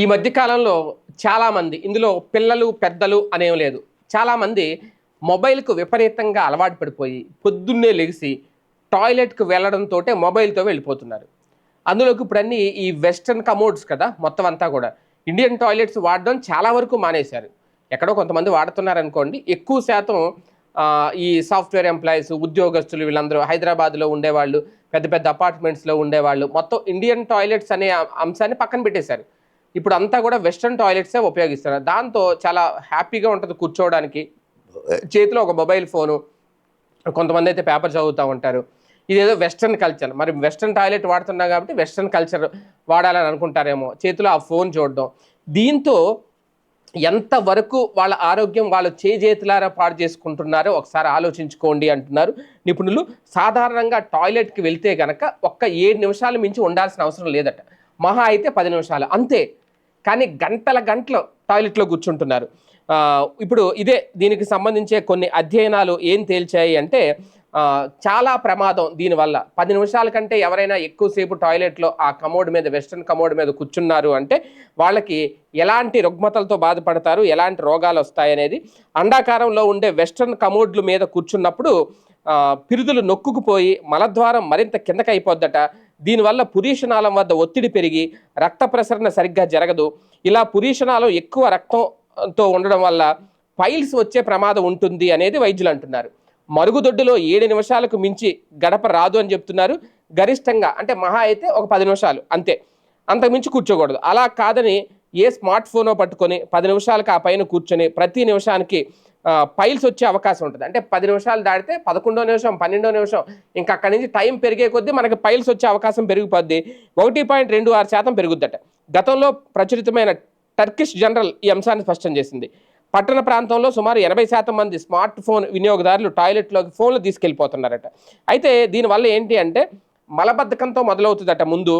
ఈ మధ్యకాలంలో చాలామంది ఇందులో పిల్లలు పెద్దలు అనేం లేదు. చాలామంది మొబైల్కు విపరీతంగా అలవాటు పడిపోయి పొద్దున్నే లెగిసి టాయిలెట్కి వెళ్ళడంతో మొబైల్తో వెళ్ళిపోతున్నారు. అందులోకి ఇప్పుడు అన్ని ఈ వెస్ట్రన్ కమోడ్స్ కదా మొత్తం అంతా కూడా. ఇండియన్ టాయిలెట్స్ వాడడం చాలా వరకు మానేశారు. ఎక్కడో కొంతమంది వాడుతున్నారు అనుకోండి ఎక్కువ శాతం ఈ సాఫ్ట్వేర్ ఎంప్లాయీస్ ఉద్యోగస్తులు వీళ్ళందరూ హైదరాబాద్లో ఉండేవాళ్ళు పెద్ద పెద్ద అపార్ట్మెంట్స్లో ఉండేవాళ్ళు మొత్తం ఇండియన్ టాయిలెట్స్ అనే అంశాన్ని పక్కన పెట్టేశారు. ఇప్పుడు అంతా కూడా వెస్ట్రన్ టాయిలెట్సే ఉపయోగిస్తున్నారు. దాంతో చాలా హ్యాపీగా ఉంటుంది కూర్చోవడానికి. చేతిలో ఒక మొబైల్ ఫోను కొంతమంది అయితే పేపర్ చదువుతూ ఉంటారు. ఇదేదో వెస్ట్రన్ కల్చర్. మరి వెస్ట్రన్ టాయిలెట్ వాడుతున్నాం కాబట్టి వెస్ట్రన్ కల్చర్ వాడాలని అనుకుంటారేమో. చేతిలో ఆ ఫోన్ చూడడం. దీంతో ఎంతవరకు వాళ్ళ ఆరోగ్యం వాళ్ళు చేజేతులారా పాడు చేసుకుంటున్నారో ఒకసారి ఆలోచించుకోండి అంటున్నారు నిపుణులు. సాధారణంగా టాయిలెట్కి వెళ్తే గనక ఒక్క ఏడు నిమిషాలు మించి ఉండాల్సిన అవసరం లేదట. మహా అయితే పది నిమిషాలు. అంతే. కానీ గంటల గంటలు టాయిలెట్లో కూర్చుంటున్నారు. ఇప్పుడు ఇదే దీనికి సంబంధించే కొన్ని అధ్యయనాలు ఏం తేల్చాయి అంటే చాలా ప్రమాదం దీనివల్ల. పది నిమిషాల కంటే ఎవరైనా ఎక్కువసేపు టాయిలెట్లో ఆ కమోడ్ మీద వెస్ట్రన్ కమోడ్ మీద కూర్చున్నారు అంటే వాళ్ళకి ఎలాంటి రుగ్మతలతో బాధపడతారు ఎలాంటి రోగాలు వస్తాయనేది అండాకారంలో ఉండే వెస్ట్రన్ కమోడ్ల మీద కూర్చున్నప్పుడు పిరుదులు నొక్కుకుపోయి మలద్వారం మరింత కిందకి అయిపోద్దట దీనివల్ల పురీషనాళం వద్ద ఒత్తిడి పెరిగి రక్త ప్రసరణ సరిగ్గా జరగదు. ఇలా పురీషనాళం ఎక్కువ రక్తంతో ఉండడం వల్ల పైల్స్ వచ్చే ప్రమాదం ఉంటుంది అనేది వైద్యులు అంటున్నారు. మరుగుదొడ్డులో ఏడు నిమిషాలకు మించి గడప రాదు అని చెప్తున్నారు. గరిష్టంగా అంటే మహా అయితే ఒక పది నిమిషాలు అంతే. అంతకుమించి కూర్చోకూడదు. అలా కాదని ఏ స్మార్ట్ ఫోనో పట్టుకొని పది నిమిషాలకు ఆ పైన కూర్చొని ప్రతి నిమిషానికి పైల్స్ వచ్చే అవకాశం ఉంటుంది. అంటే పది నిమిషాలు దాటితే పదకొండో నిమిషం పన్నెండో నిమిషం ఇంకా అక్కడి నుంచి టైం పెరిగే కొద్దీ మనకి పైల్స్ వచ్చే అవకాశం పెరిగిపోద్ది. ఒకటి పాయింట్ రెండు ఆరు శాతం పెరుగుద్దట. గతంలో ప్రచురితమైన టర్కిష్ జనరల్ ఈ అంశాన్ని స్పష్టం చేసింది. పట్టణ ప్రాంతంలో సుమారు ఎనభై శాతం మంది స్మార్ట్ ఫోన్ వినియోగదారులు టాయిలెట్లోకి ఫోన్లు తీసుకెళ్ళిపోతున్నారట. అయితే దీనివల్ల ఏంటి అంటే మలబద్ధకంతో మొదలవుతుందట ముందు.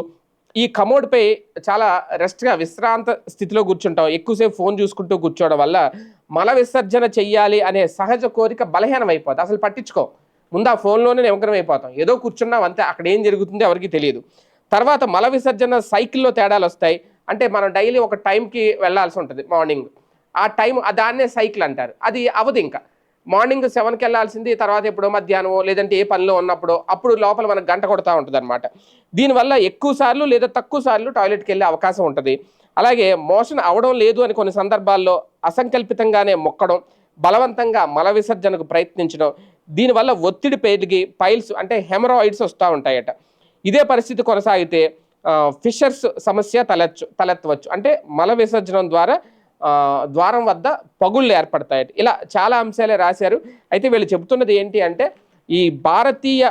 ఈ కమోడ్పై చాలా రెస్ట్గా విశ్రాంత స్థితిలో కూర్చుంటాం ఎక్కువసేపు ఫోన్ చూసుకుంటూ కూర్చోవడం వల్ల మల విసర్జన చెయ్యాలి అనే సహజ కోరిక బలహీనం అయిపోతుంది అసలు పట్టించుకో. ముందు ఆ ఫోన్లోనే నిమగ్నం అయిపోతాం. ఏదో కూర్చున్నాం అంతే. అక్కడ ఏం జరుగుతుందో ఎవరికి తెలియదు. తర్వాత మల విసర్జన సైకిల్లో తేడాలు వస్తాయి. అంటే మనం డైలీ ఒక టైంకి వెళ్ళాల్సి ఉంటుంది. మార్నింగ్ ఆ టైం దాన్నే సైకిల్ అంటారు. అది అవదు ఇంకా. మార్నింగ్ సెవెన్కి వెళ్ళాల్సింది తర్వాత ఎప్పుడో మధ్యాహ్నం లేదంటే ఏ పనిలో ఉన్నప్పుడు అప్పుడు లోపల మనకు గంట కొడతా ఉంటుంది అనమాట దీనివల్ల ఎక్కువ సార్లు లేదా తక్కువ సార్లు టాయిలెట్కి వెళ్ళే అవకాశం ఉంటుంది. అలాగే మోషన్ అవడం లేదు అని కొన్ని సందర్భాల్లో అసంకల్పితంగానే మొక్కడం బలవంతంగా మల విసర్జనకు ప్రయత్నించడం దీనివల్ల ఒత్తిడి పెరిగి పైల్స్ అంటే హెమరాయిడ్స్ వస్తూ ఉంటాయట. ఇదే పరిస్థితి కొనసాగితే ఫిషర్స్ సమస్య తలెచ్చు తలెత్తవచ్చు. అంటే మల విసర్జనం ద్వారా ద్వారం వద్ద పగుళ్ళు ఏర్పడతాయట. ఇలా చాలా అంశాలే రాశారు. అయితే వీళ్ళు చెబుతున్నది ఏంటి అంటే ఈ భారతీయ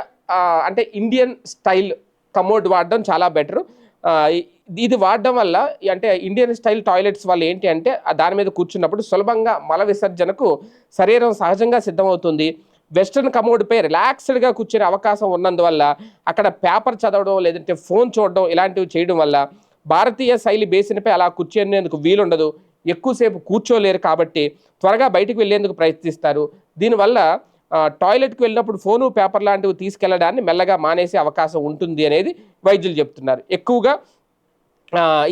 అంటే ఇండియన్ స్టైల్ కమోడ్ వాడడం చాలా బెటర్. ఇది వాడడం వల్ల అంటే ఇండియన్ స్టైల్ టాయిలెట్స్ వల్ల ఏంటి అంటే దాని మీద కూర్చున్నప్పుడు సులభంగా మల విసర్జనకు శరీరం సహజంగా సిద్ధమవుతుంది. వెస్ట్రన్ కమోడ్పై రిలాక్స్డ్గా కూర్చునే అవకాశం ఉన్నందువల్ల అక్కడ పేపర్ చదవడం లేదంటే ఫోన్ చూడడం ఇలాంటివి చేయడం వల్ల భారతీయ శైలి బేసిన్పై అలా కూర్చునేందుకు వీలుండదు. ఎక్కువసేపు కూర్చోలేరు కాబట్టి త్వరగా బయటకు వెళ్ళేందుకు ప్రయత్నిస్తారు. దీనివల్ల టాయిలెట్కి వెళ్ళినప్పుడు ఫోను పేపర్ లాంటివి తీసుకెళ్ళడాన్ని మెల్లగా మానేసే అవకాశం ఉంటుంది అనేది వైద్యులు చెప్తున్నారు. ఎక్కువగా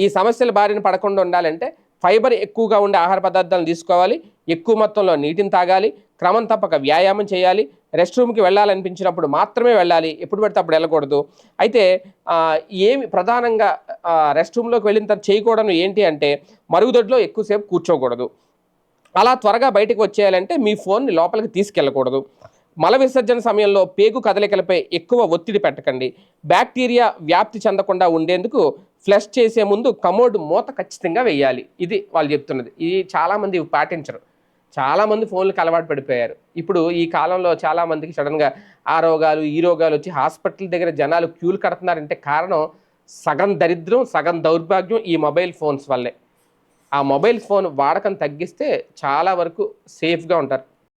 ఈ సమస్యల బారిన పడకుండా ఉండాలంటే ఫైబర్ ఎక్కువగా ఉండే ఆహార పదార్థాలను తీసుకోవాలి. ఎక్కువ మొత్తంలో నీటిని తాగాలి. క్రమం తప్పక వ్యాయామం చేయాలి. రెస్ట్ రూమ్కి వెళ్ళాలనిపించినప్పుడు మాత్రమే వెళ్ళాలి. ఎప్పుడు పడితే అప్పుడు వెళ్ళకూడదు. అయితే ఏమి ప్రధానంగా రెస్ట్ రూమ్లోకి వెళ్ళిన తర్వాత చేయకూడదు ఏంటి అంటే మరుగుదొడ్లో ఎక్కువసేపు కూర్చోకూడదు. అలా త్వరగా బయటకు వచ్చేయాలంటే మీ ఫోన్ని లోపలికి తీసుకెళ్ళకూడదు. మల విసర్జన సమయంలో పేగు కదలికలపై ఎక్కువ ఒత్తిడి పెట్టకండి. బ్యాక్టీరియా వ్యాప్తి చెందకుండా ఉండేందుకు ఫ్లష్ చేసే ముందు కమోడ్ మూత ఖచ్చితంగా వేయాలి. ఇది వాళ్ళు చెప్తున్నది. ఇది చాలామంది పాటించరు. చాలామంది ఫోన్లకు అలవాటు పడిపోయారు. ఇప్పుడు ఈ కాలంలో చాలామందికి సడన్గా ఆ రోగాలు ఈ రోగాలు వచ్చి హాస్పిటల్ దగ్గర జనాలు క్యూలు కడుతున్నారంటే కారణం సగం దరిద్రం సగం దౌర్భాగ్యం ఈ మొబైల్ ఫోన్స్ వల్లే. ఆ మొబైల్ ఫోన్ వాడకం తగ్గిస్తే చాలా వరకు సేఫ్గా ఉంటారు.